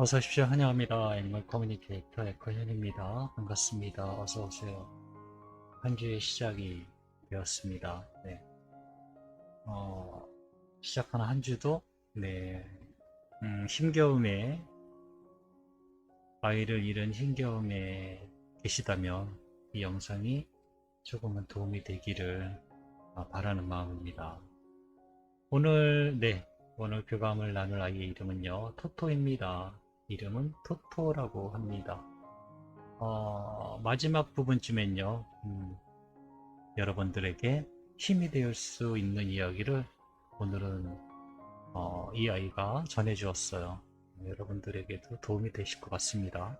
어서 오십시오. 환영합니다. 애니멀 커뮤니케이터 에커현입니다. 반갑습니다. 어서 오세요. 한 주의 시작이 되었습니다. 네. 어, 시작하는 한 주도, 네, 음, 힘겨움에, 아이를 잃은 힘겨움에 계시다면 이 영상이 조금은 도움이 되기를 아, 바라는 마음입니다. 오늘, 네, 오늘 교감을 나눌 아이의 이름은요, 토토입니다. 이름은 토토라고 합니다. 어, 마지막 부분쯤엔요, 음, 여러분들에게 힘이 될수 있는 이야기를 오늘은 어, 이 아이가 전해주었어요. 여러분들에게도 도움이 되실 것 같습니다.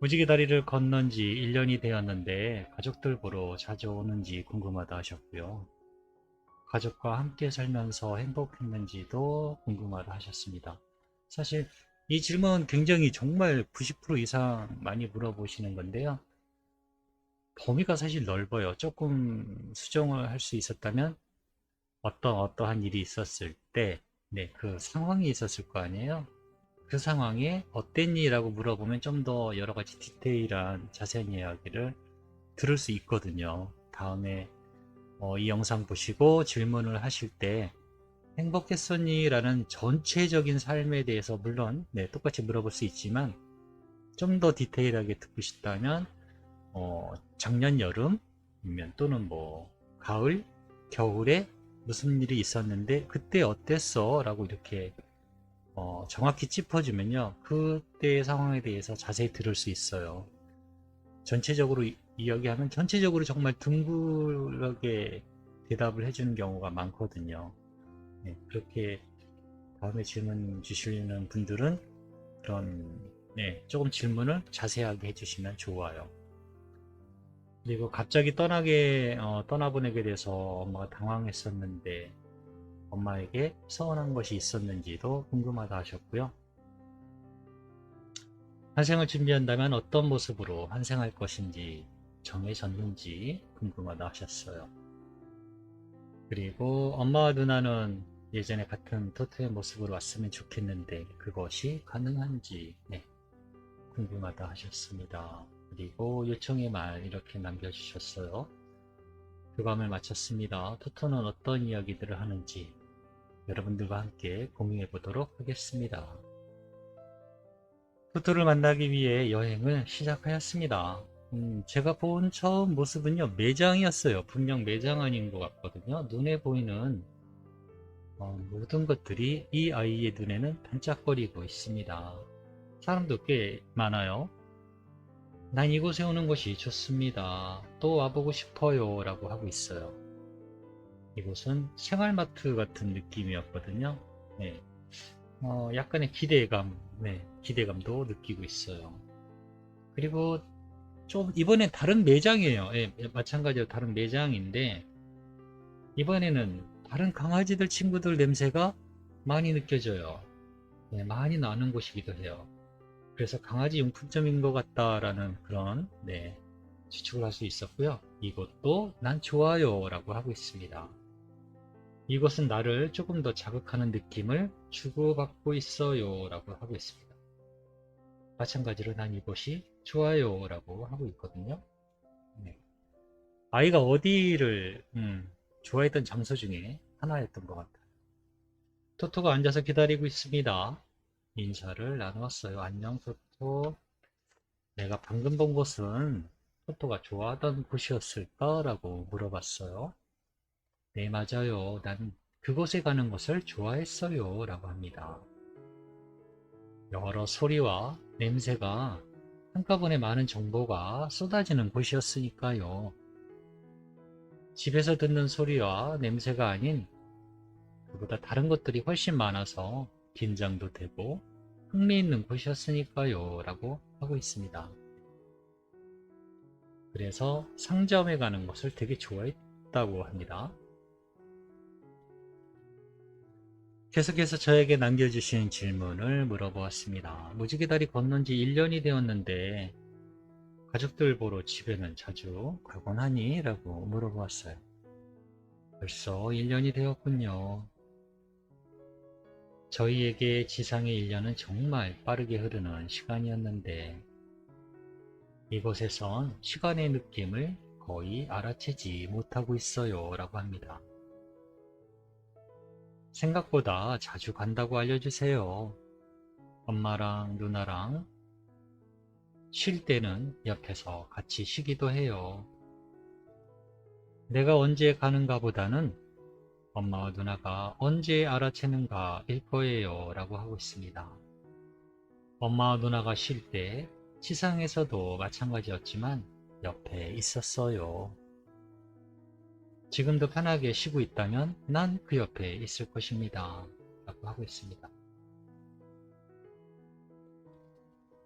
무지개 다리를 건넌 지 1년이 되었는데 가족들 보러 자주 오는지 궁금하다 하셨고요. 가족과 함께 살면서 행복했는지도 궁금하다 하셨습니다. 사실 이 질문 굉장히 정말 90% 이상 많이 물어보시는 건데요. 범위가 사실 넓어요. 조금 수정을 할 수 있었다면 어떤 어떠한 일이 있었을 때, 네, 그 상황이 있었을 거 아니에요. 그 상황에 어땠니라고 물어보면 좀 더 여러 가지 디테일한 자세한 이야기를 들을 수 있거든요. 다음에 어, 이 영상 보시고 질문을 하실 때 행복했었니? 라는 전체적인 삶에 대해서 물론 네, 똑같이 물어볼 수 있지만 좀 더 디테일하게 듣고 싶다면 어, 작년 여름 아니면 또는 뭐 가을, 겨울에 무슨 일이 있었는데 그때 어땠어? 라고 이렇게 어, 정확히 짚어주면요 그때의 상황에 대해서 자세히 들을 수 있어요 전체적으로 이- 이야기하면 전체적으로 정말 둥글하게 대답을 해주는 경우가 많거든요. 네, 그렇게 다음에 질문 주시는 분들은 그런 네, 조금 질문을 자세하게 해주시면 좋아요. 그리고 갑자기 떠나게 어, 떠나보내게 돼서 엄마가 당황했었는데 엄마에게 서운한 것이 있었는지도 궁금하다 하셨고요. 환생을 준비한다면 어떤 모습으로 환생할 것인지 정해졌는지 궁금하다 하셨어요. 그리고 엄마와 누나는 예전에 같은 토토의 모습으로 왔으면 좋겠는데 그것이 가능한지 네, 궁금하다 하셨습니다. 그리고 요청의 말 이렇게 남겨주셨어요. 교감을 마쳤습니다. 토토는 어떤 이야기들을 하는지 여러분들과 함께 공유해 보도록 하겠습니다. 토토를 만나기 위해 여행을 시작하였습니다. 음, 제가 본 처음 모습은요, 매장이었어요. 분명 매장 아닌 것 같거든요. 눈에 보이는 어, 모든 것들이 이 아이의 눈에는 반짝거리고 있습니다. 사람도 꽤 많아요. 난 이곳에 오는 것이 좋습니다. 또 와보고 싶어요. 라고 하고 있어요. 이곳은 생활마트 같은 느낌이었거든요. 네. 어, 약간의 기대감, 네, 기대감도 느끼고 있어요. 그리고 좀 이번엔 다른 매장이에요. 예, 마찬가지로 다른 매장인데 이번에는 다른 강아지들 친구들 냄새가 많이 느껴져요. 네, 많이 나는 곳이기도 해요. 그래서 강아지 용품점인 것 같다라는 그런 네, 추측을 할 수 있었고요. 이것도 난 좋아요 라고 하고 있습니다. 이것은 나를 조금 더 자극하는 느낌을 주고받고 있어요 라고 하고 있습니다. 마찬가지로 난 이것이 좋아요 라고 하고 있거든요. 네. 아이가 어디를 음, 좋아했던 장소 중에 하나였던 것 같아요. 토토가 앉아서 기다리고 있습니다. 인사를 나누었어요. 안녕 토토. 내가 방금 본 곳은 토토가 좋아하던 곳이었을까? 라고 물어봤어요. 네, 맞아요. 난 그곳에 가는 것을 좋아했어요. 라고 합니다. 여러 소리와 냄새가 한꺼번에 많은 정보가 쏟아지는 곳이었으니까요. 집에서 듣는 소리와 냄새가 아닌 그보다 다른 것들이 훨씬 많아서 긴장도 되고 흥미있는 곳이었으니까요. 라고 하고 있습니다. 그래서 상점에 가는 것을 되게 좋아했다고 합니다. 계속해서 저에게 남겨주신 질문을 물어보았습니다. 무지개 다리 건넌 지 1년이 되었는데 가족들 보러 집에는 자주 가곤 하니? 라고 물어보았어요. 벌써 1년이 되었군요. 저희에게 지상의 1년은 정말 빠르게 흐르는 시간이었는데 이곳에선 시간의 느낌을 거의 알아채지 못하고 있어요 라고 합니다. 생각보다 자주 간다고 알려주세요. 엄마랑 누나랑 쉴 때는 옆에서 같이 쉬기도 해요. 내가 언제 가는가 보다는 엄마와 누나가 언제 알아채는가 일 거예요 라고 하고 있습니다. 엄마와 누나가 쉴 때 지상에서도 마찬가지였지만 옆에 있었어요. 지금도 편하게 쉬고 있다면 난 그 옆에 있을 것입니다. 라고 하고 있습니다.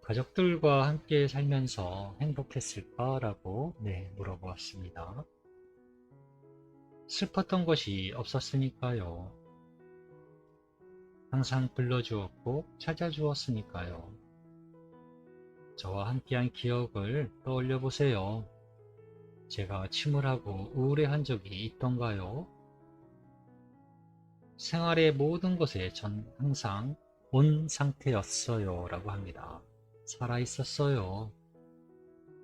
가족들과 함께 살면서 행복했을까? 라고 네, 물어보았습니다. 슬펐던 것이 없었으니까요. 항상 불러주었고 찾아주었으니까요. 저와 함께한 기억을 떠올려 보세요. 제가 침울하고 우울해한 적이 있던가요? 생활의 모든 것에 전 항상 온 상태였어요. 라고 합니다. 살아 있었어요.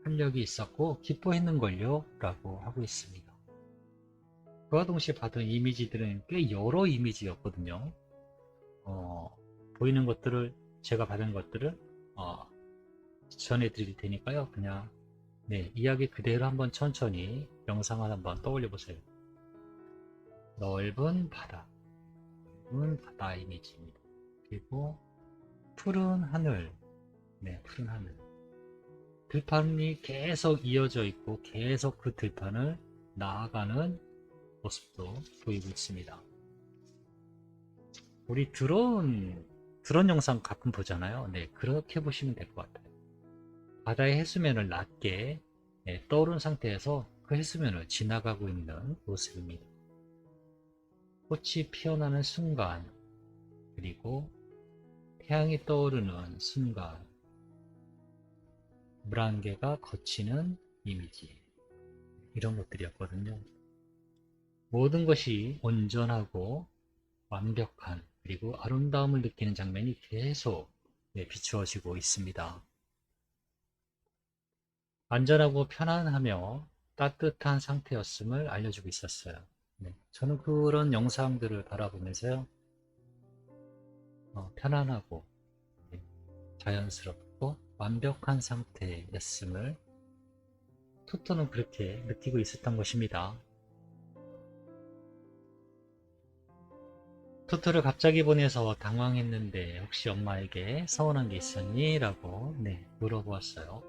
활력이 있었고 기뻐했는걸요. 라고 하고 있습니다. 그와 동시에 받은 이미지들은 꽤 여러 이미지였거든요. 어, 보이는 것들을 제가 받은 것들을 어, 전해드릴 테니까요. 그냥 네, 이야기 그대로 한번 천천히 영상을 한번 떠올려 보세요. 넓은 바다, 넓은 바다 이미지입니다. 그리고 푸른 하늘, 네, 푸른 하늘. 들판이 계속 이어져 있고 계속 그 들판을 나아가는 모습도 보이고 있습니다. 우리 드론, 드론 영상 가끔 보잖아요. 네, 그렇게 보시면 될 것 같아요. 바다의 해수면을 낮게 네, 떠오른 상태에서 그 해수면을 지나가고 있는 모습입니다. 꽃이 피어나는 순간, 그리고 태양이 떠오르는 순간, 물안개가 거치는 이미지, 이런 것들이었거든요. 모든 것이 온전하고 완벽한 그리고 아름다움을 느끼는 장면이 계속 네, 비추어지고 있습니다. 안전하고 편안하며 따뜻한 상태였음을 알려주고 있었어요. 네, 저는 그런 영상들을 바라보면서요, 어, 편안하고 네, 자연스럽고 완벽한 상태였음을 토토는 그렇게 느끼고 있었던 것입니다. 토토를 갑자기 보내서 당황했는데 혹시 엄마에게 서운한 게 있었니? 라고 네, 물어보았어요.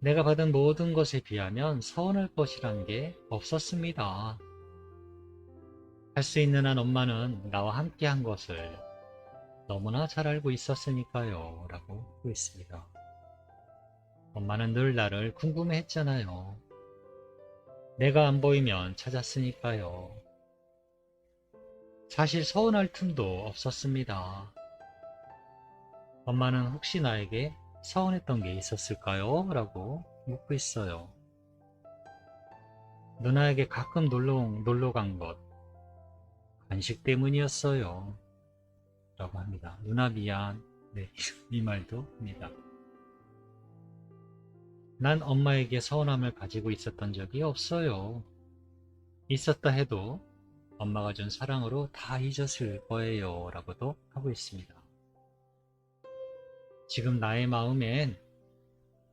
내가 받은 모든 것에 비하면 서운할 것이란 게 없었습니다. 할 수 있는 한 엄마는 나와 함께 한 것을 너무나 잘 알고 있었으니까요. 라고 하고 있습니다. 엄마는 늘 나를 궁금해 했잖아요. 내가 안 보이면 찾았으니까요. 사실 서운할 틈도 없었습니다. 엄마는 혹시 나에게 서운했던 게 있었을까요? 라고 묻고 있어요. 누나에게 가끔 놀러, 놀러 간 것, 간식 때문이었어요. 라고 합니다. 누나 미안. 네, 이 말도 합니다. 난 엄마에게 서운함을 가지고 있었던 적이 없어요. 있었다 해도 엄마가 준 사랑으로 다 잊었을 거예요. 라고도 하고 있습니다. 지금 나의 마음엔,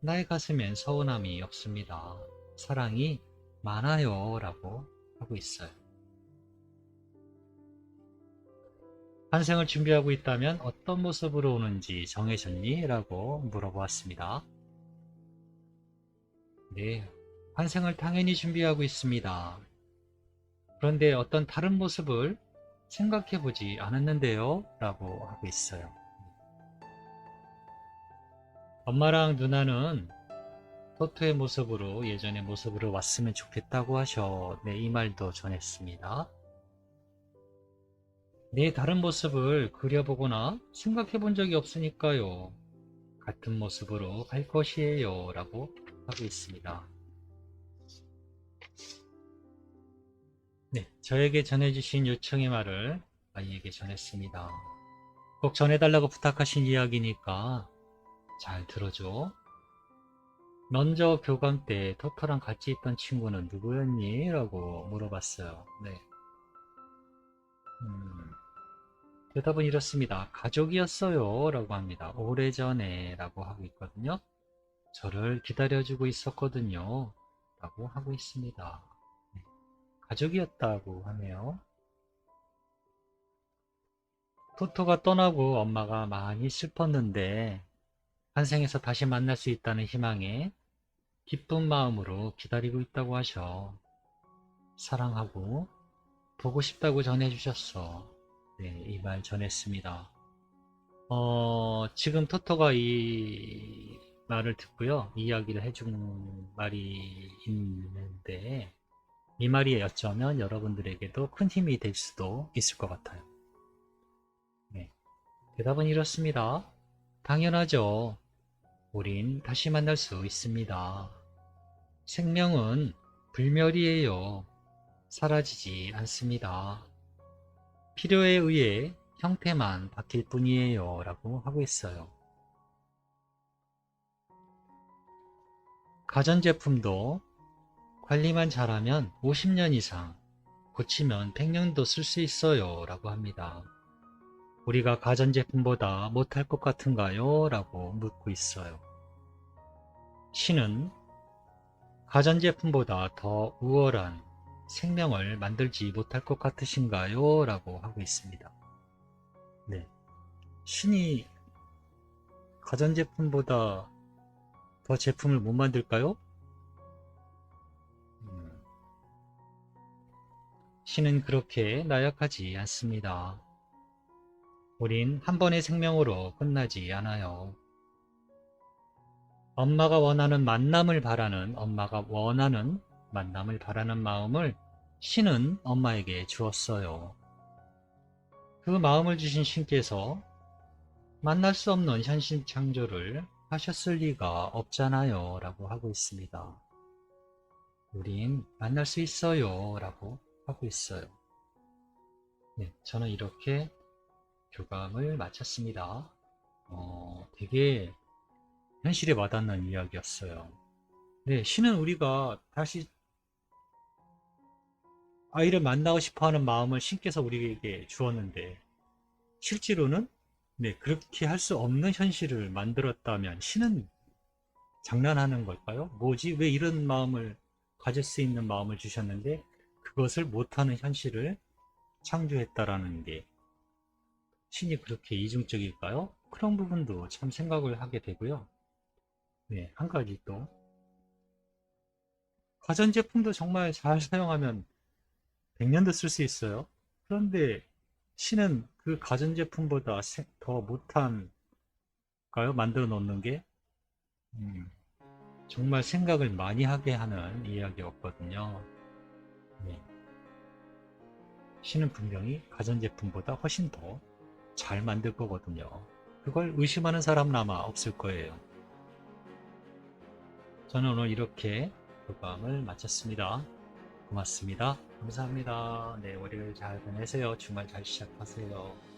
나의 가슴엔 서운함이 없습니다. 사랑이 많아요. 라고 하고 있어요. 환생을 준비하고 있다면 어떤 모습으로 오는지 정해졌니? 라고 물어보았습니다. 네, 환생을 당연히 준비하고 있습니다. 그런데 어떤 다른 모습을 생각해 보지 않았는데요. 라고 하고 있어요. 엄마랑 누나는 토토의 모습으로 예전의 모습으로 왔으면 좋겠다고 하셔. 네, 이 말도 전했습니다. 내 다른 모습을 그려보거나 생각해 본 적이 없으니까요. 같은 모습으로 갈 것이에요. 라고 하고 있습니다. 네, 저에게 전해주신 요청의 말을 아이에게 전했습니다. 꼭 전해달라고 부탁하신 이야기니까 잘 들어줘. 먼저 교감 때 토토랑 같이 있던 친구는 누구였니? 라고 물어봤어요. 네. 음, 대답은 이렇습니다. 가족이었어요. 라고 합니다. 오래전에 라고 하고 있거든요. 저를 기다려주고 있었거든요. 라고 하고 있습니다. 네. 가족이었다고 하네요. 토토가 떠나고 엄마가 많이 슬펐는데 환생에서 다시 만날 수 있다는 희망에 기쁜 마음으로 기다리고 있다고 하셔. 사랑하고 보고 싶다고 전해주셨어. 네, 이 말 전했습니다. 어, 지금 토토가 이 말을 듣고요. 이 이야기를 해준 말이 있는데 이 말이 어쩌면 여러분들에게도 큰 힘이 될 수도 있을 것 같아요. 네, 대답은 이렇습니다. 당연하죠. 우린 다시 만날 수 있습니다. 생명은 불멸이에요. 사라지지 않습니다. 필요에 의해 형태만 바뀔 뿐이에요. 라고 하고 있어요. 가전제품도 관리만 잘하면 50년 이상, 고치면 100년도 쓸 수 있어요. 라고 합니다. 우리가 가전제품보다 못할 것 같은가요? 라고 묻고 있어요. 신은 가전제품보다 더 우월한 생명을 만들지 못할 것 같으신가요? 라고 하고 있습니다. 네. 신이 가전제품보다 더 제품을 못 만들까요? 음. 신은 그렇게 나약하지 않습니다. 우린 한 번의 생명으로 끝나지 않아요. 엄마가 원하는 만남을 바라는 엄마가 원하는 만남을 바라는 마음을 신은 엄마에게 주었어요. 그 마음을 주신 신께서 만날 수 없는 현실 창조를 하셨을 리가 없잖아요. 라고 하고 있습니다. 우린 만날 수 있어요. 라고 하고 있어요. 네, 저는 이렇게 교감을 마쳤습니다. 어, 되게 현실에 와닿는 이야기였어요. 네, 신은 우리가 다시 아이를 만나고 싶어 하는 마음을 신께서 우리에게 주었는데, 실제로는 네, 그렇게 할 수 없는 현실을 만들었다면 신은 장난하는 걸까요? 뭐지? 왜 이런 마음을 가질 수 있는 마음을 주셨는데 그것을 못하는 현실을 창조했다라는 게 신이 그렇게 이중적일까요? 그런 부분도 참 생각을 하게 되고요. 네, 한 가지 또 가전제품도 정말 잘 사용하면 100년도 쓸 수 있어요. 그런데 신은 그 가전제품보다 세- 더 못한가요? 만들어 놓는 게? 음, 정말 생각을 많이 하게 하는 이야기였거든요. 네. 신은 분명히 가전제품보다 훨씬 더 잘 만들 거거든요. 그걸 의심하는 사람은 아마 없을 거예요. 저는 오늘 이렇게 교감을 마쳤습니다. 고맙습니다. 감사합니다. 네, 월요일 잘 보내세요. 주말 잘 시작하세요.